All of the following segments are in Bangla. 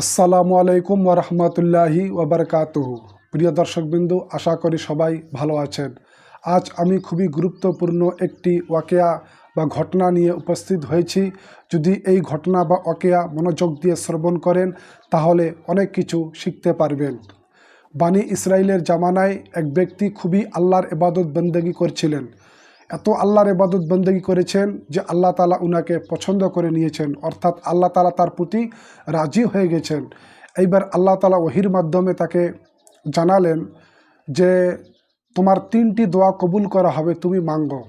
আসসালামু আলাইকুম ওরহমতুল্লাহি ওবরকাতুহ প্রিয় দর্শকবিন্দু, আশা করি সবাই ভালো আছেন। আজ আমি খুবই গুরুত্বপূর্ণ একটি ওয়াকেয়া বা ঘটনা নিয়ে উপস্থিত হয়েছি। যদি এই ঘটনা বা ওয়াকেয়া মনোযোগ দিয়ে শ্রবণ করেন, তাহলে অনেক কিছু শিখতে পারবেন। বানি ইসরায়েলের জামানায় এক ব্যক্তি খুবই আল্লাহর এবাদত বন্দেগী করছিলেন। এত আল্লাহর এবাদত বন্দেগী করেছেন যে আল্লাহ তালা উনাকে পছন্দ করে নিয়েছেন। অর্থাৎ আল্লাহ তালা তার প্রতি রাজি হয়ে গেছেন। এইবার আল্লাহ তালা ওহির মাধ্যমে তাকে জানালেন যে, তোমার তিনটি দোয়া কবুল করা হবে, তুমি মাঙ্গো।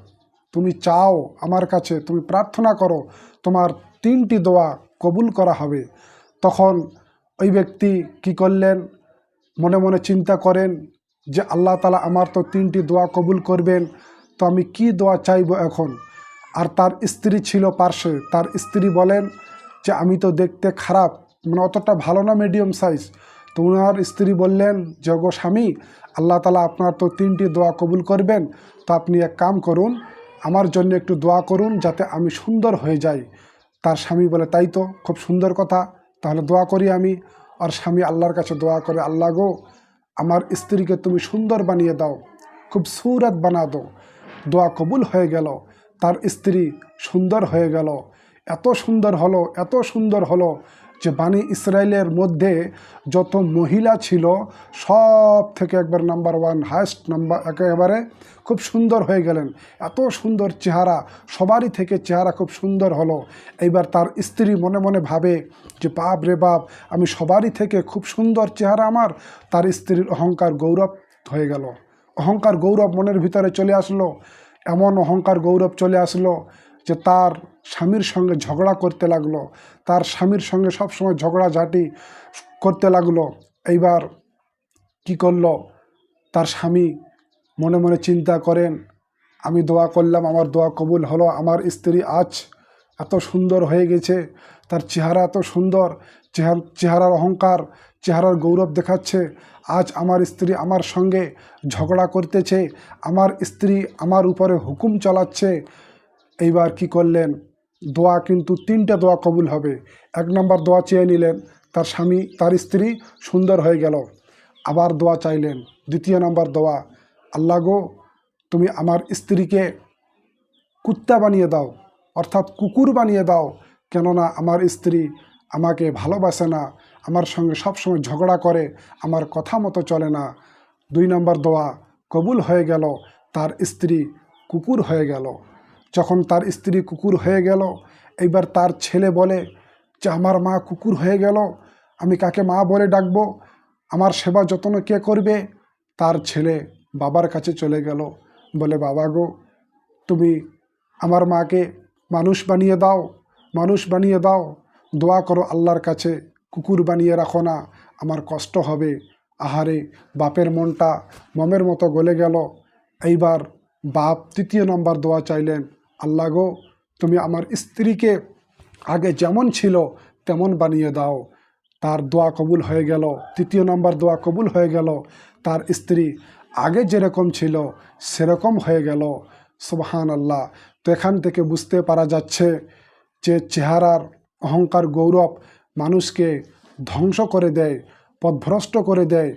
তুমি চাও আমার কাছে, তুমি প্রার্থনা করো, তোমার তিনটি দোয়া কবুল করা হবে। তখন ওই ব্যক্তি কি করলেন? মনে মনে চিন্তা করেন যে, আল্লাহ তালা আমার তো তিনটি দোয়া কবুল করবেন। তো আমি কি দোয়া চাইব এখন? আর তার স্ত্রী ছিল পার্শ্বে। তার স্ত্রী বলেন যে, আমি তো দেখতে খারাপ মানে অতটা ভালো না মিডিয়াম সাইজ তো ওনার স্ত্রী বললেন, যে গো স্বামী, আল্লাহ তালা আপনার তো তিনটি দোয়া কবুল করবেন। তো আপনি এক কাম করুন, আমার জন্য একটু দোয়া করুন যাতে আমি সুন্দর হয়ে যাই। তার স্বামী বলে, তাই তো, খুব সুন্দর কথা। তাহলে দোয়া করি আমি। আর স্বামী আল্লাহর কাছে দোয়া করে, আল্লাহ গো, আমার স্ত্রীকে তুমি সুন্দর বানিয়ে দাও, খুব সুরত বানা দাও। দোয়া কবুল হয়ে গেল। তার স্ত্রী সুন্দর হয়ে গেল। এত সুন্দর হলো, এত সুন্দর হলো যে বানি ইসরায়েলের মধ্যে যত মহিলা ছিল, সব থেকে একবার নাম্বার ওয়ান হায়েস্ট নাম্বার একেবারে খুব সুন্দর হয়ে গেলেন। এত সুন্দর চেহারা, সবারই থেকে চেহারা খুব সুন্দর হলো। এইবার তার স্ত্রী মনে মনে ভাবে যে, বাপ রে বাপ, আমি সবারই থেকে খুব সুন্দর চেহারা আমার। তার স্ত্রীর অহংকার গৌরব হয়ে গেল। অহংকার গৌরব মনের ভিতরে চলে আসলো। এমন অহংকার গৌরব চলে আসলো যে তার স্বামীর সঙ্গে ঝগড়া করতে লাগল। তার স্বামীর সঙ্গে সবসময় ঝগড়াঝাটি করতে লাগল। এইবার কি করল? তার স্বামী মনে মনে চিন্তা করেন, আমি দোয়া করলাম, আমার দোয়া কবুল হলো। আমার স্ত্রী আজ এত সুন্দর হয়ে গেছে। তার চেহারা এত সুন্দর। চেহারার অহংকার, চেহারার গৌরব দেখাচ্ছে। আজ আমার স্ত্রী আমার সঙ্গে ঝগড়া করতেছে। আমার স্ত্রী আমার উপরে হুকুম চালাচ্ছে। এইবার কি করলেন? দোয়া কিন্তু তিনটা দোয়া কবুল হবে। এক নম্বর দোয়া চেয়ে নিলেন, তার স্বামী, তার স্ত্রী সুন্দর হয়ে গেল। আবার দোয়া চাইলেন। দ্বিতীয় নম্বর দোয়া, আল্লাহ গো, তুমি আমার স্ত্রীকে কুত্তা বানিয়ে দাও, অর্থাৎ কুকুর বানিয়ে দাও, কেননা আমার স্ত্রী আমাকে ভালোবাসে না, আমার সঙ্গে সবসময় ঝগড়া করে, আমার কথা মতো চলে না। দুই নম্বর দোয়া, কবুল হয়ে গেল, তার স্ত্রী কুকুর হয়ে গেল। যখন তার স্ত্রী কুকুর হয়ে গেল, এইবার তার ছেলে বলে যে, আমার মা কুকুর হয়ে গেল, আমি কাকে মা বলে ডাকবো? আমার সেবা যত্ন কে করবে? তার ছেলে বাবার কাছে চলে গেল, বলে, বাবা গো, তুমি আমার মাকে মানুষ বানিয়ে দাও, মানুষ বানিয়ে দাও দোয়া করো আল্লাহর কাছে, কুকুর বানিয়ে রাখো না, আমার কষ্ট হবে। আহারে, বাপের মনটা মমের মতো গলে গেল। এইবার বাপ তৃতীয় নম্বর দোয়া চাইলেন, আল্লাহ গো, তুমি আমার স্ত্রীকে আগে যেমন ছিল তেমন বানিয়ে দাও। তার দোয়া কবুল হয়ে গেল, তৃতীয় নম্বর দোয়া কবুল হয়ে গেল। তার স্ত্রী আগে যেরকম ছিল, সেরকম হয়ে গেল। সুবহান আল্লাহ তো এখান থেকে বুঝতে পারা যাচ্ছে যে চেহারার অহংকার, গৌরব মানুষকে ধ্বংস করে দেয়, পথভ্রষ্ট করে দেয়,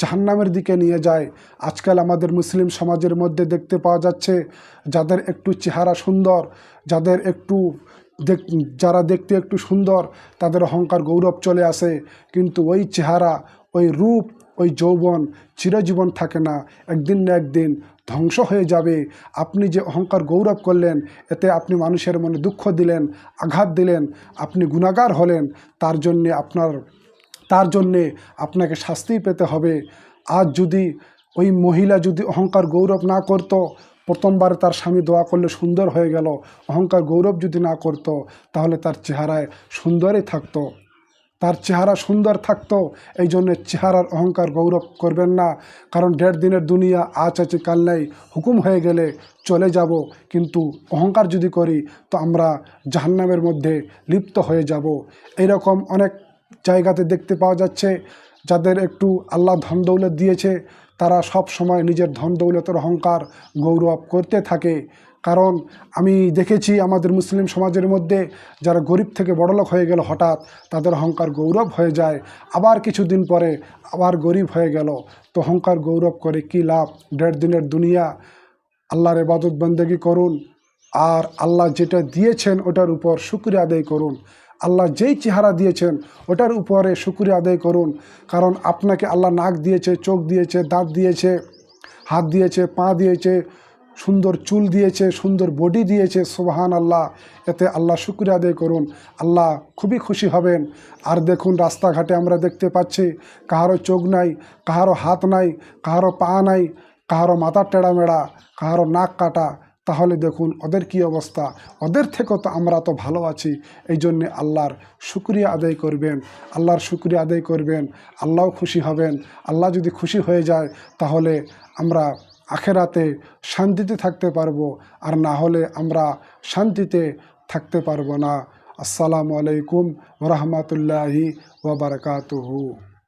জাহান্নামের দিকে নিয়ে যায়। আজকাল আমাদের মুসলিম সমাজের মধ্যে দেখতে পাওয়া যাচ্ছে, যাদের একটু চেহারা সুন্দর, যাদের একটু দেখ, যারা দেখতে একটু সুন্দর, তাদের অহংকার, গৌরব চলে আসে। কিন্তু ওই চেহারা, ওই রূপ ওই যৌবন চিরজীবন থাকে না। একদিন না একদিন ধ্বংস হয়ে যাবে। আপনি যে অহংকার গৌরব করলেন, এতে আপনি মানুষের মনে দুঃখ দিলেন, আঘাত দিলেন, আপনি গুণাগার হলেন, তার জন্যে আপনার, তার জন্যে আপনাকে শাস্তি পেতে হবে। আজ যদি ওই মহিলা যদি অহংকার গৌরব না করতো, প্রথমবার তার স্বামী দোয়া করলে সুন্দর হয়ে গেল। অহংকার গৌরব যদি না করত, তাহলে তার চেহারায় সুন্দরই থাকতো। তার চেহারা সুন্দর থাকতো। এই জন্যে চেহারার অহংকার গৌরব করবেন না। কারণ দেড় দিনের দুনিয়া আজ আছে, কাল নেই। হুকুম হয়ে গেলে চলে যাব। কিন্তু অহংকার যদি করি, তো আমরা জাহান্নামের মধ্যে লিপ্ত হয়ে যাব। এইরকম অনেক জায়গাতে দেখতে পাওয়া যাচ্ছে, যাদের একটু আল্লাহ ধন দৌলত দিয়েছে, তারা সব সময় নিজের ধন দৌলতের অহংকার গৌরব করতে থাকে। কারণ আমি দেখেছি আমাদের মুসলিম সমাজের মধ্যে যারা গরিব থেকে বড়লোক হয়ে গেল হঠাৎ, তাদের অহংকার গৌরব হয়ে যায়। আবার কিছুদিন পরে আবার গরিব হয়ে গেল। তো অহংকার গৌরব করে কি লাভ? দেড় দিনের দুনিয়া। আল্লাহর এবাদত বন্দেগি করুন। আর আল্লাহ যেটা দিয়েছেন ওটার উপর শুক্রিয়া আদায় করুন। আল্লাহ যেই চেহারা দিয়েছেন ওটার উপরে শুক্রিয়া আদায় করুন। কারণ আপনাকে আল্লাহ নাক দিয়েছে, চোখ দিয়েছে, দাঁত দিয়েছে, হাত দিয়েছে, পা দিয়েছে। সুন্দর চুল দিয়েছে, সুন্দর বডি দিয়েছে সোবাহান আল্লাহ এতে আল্লাহ শুক্রিয়া আদায় করুন। আল্লাহ খুবই খুশি হবেন। আর দেখুন, রাস্তাঘাটে আমরা দেখতে পাচ্ছি, কাহারও চোখ নাই, কাহারও হাত নাই, কাহারও পা নাই, কাহারও মাথার টেড়া মেড়া কাহারও নাক কাটা। তাহলে দেখুন, ওদের কি অবস্থা? ওদের থেকেও তো আমরা তো ভালো আছি। এই জন্যে আল্লাহর শুক্রিয়া আদায় করবেন। আল্লাহর শুক্রিয়া আদায় করবেন। আল্লাহও খুশি হবেন। আল্লাহ যদি খুশি হয়ে যায়, তাহলে আমরা আখেরাতে শান্তিতে থাকতে পারব, আর না হলে আমরা শান্তিতে থাকতে পারব না। আসসালামু আলাইকুম রহমতুল্লাহি ওবরকাতুহু